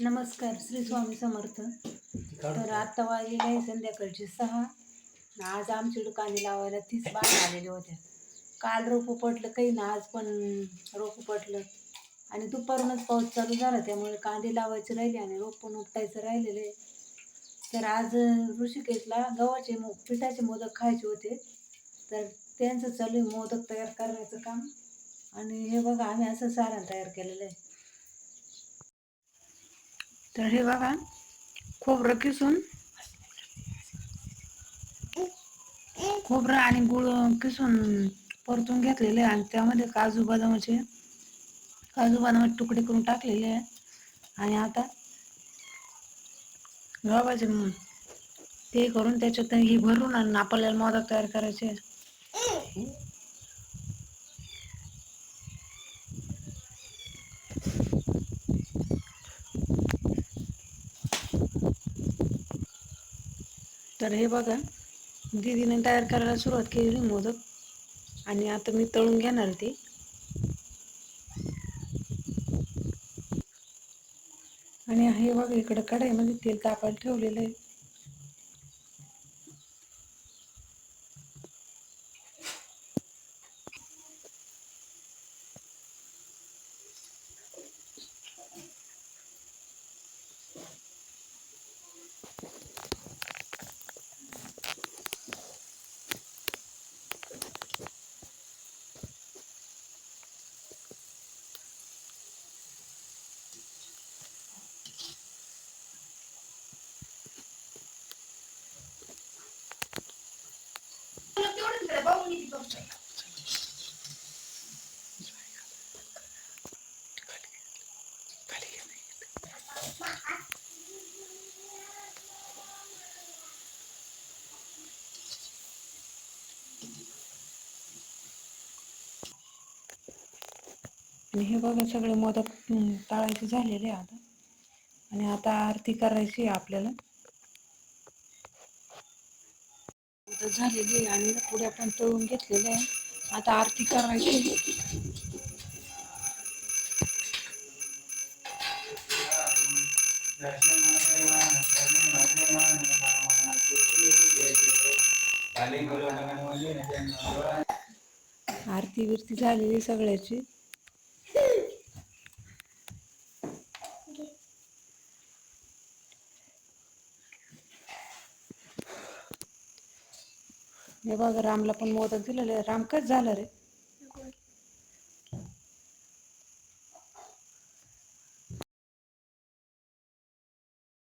नमस्कार श्री स्वामी समर्थ. तर आत्ता वाजलेले आहे संध्याकाळचे सहा. आज आमची कांदे लावायला तीस बाग आलेल्या होत्या काल रोपं पडलं काही ना आज पण रोपं पडलं. आणि दुपारूनच पाऊस चालू झाला त्यामुळे कांदे लावायचे राहिले आणि रोप पण उपटायचं राहिलेलं आहे. तर आज ऋषिकेशला गव्हाचे मो पिठाचे मोदक खायचे होते. तर त्यांचं चालू आहे मोदक तयार करण्याचं काम. आणि हे बघा आम्ही असं सारण तयार केलेलं आहे. तर हे बघा खोबरं किसून खोबरं आणि गुळ किसून परतून घेतलेले आणि त्यामध्ये काजू बदामाचे काजू बदामाचे तुकडे करून टाकलेले आहे. आणि आता गव्हाचे ते करून त्याच्यात ही भरून आणि आपल्याला मोदक तयार करायचे तर हे बघा दीदीने तयार करायला सुरुवात केलेली मोदक. आणि आता मी तळून घेणार ते. आणि हे बघा इकडं कढईमध्ये तेल तापायला ठेवलेलं आहे. आणि हे बघा सगळे मोदक हम्म, तळायचे झालेले आता आणि आता आरती करायची आहे आपल्याला. झालेली आहे आणि पुढे आपण तळून घेतलेले आहे. आता आरती करायची आरती बिरती झालेली सगळ्याची. हे बघा रामला पण मोदक दिलेले आहे. राम कच झालं रे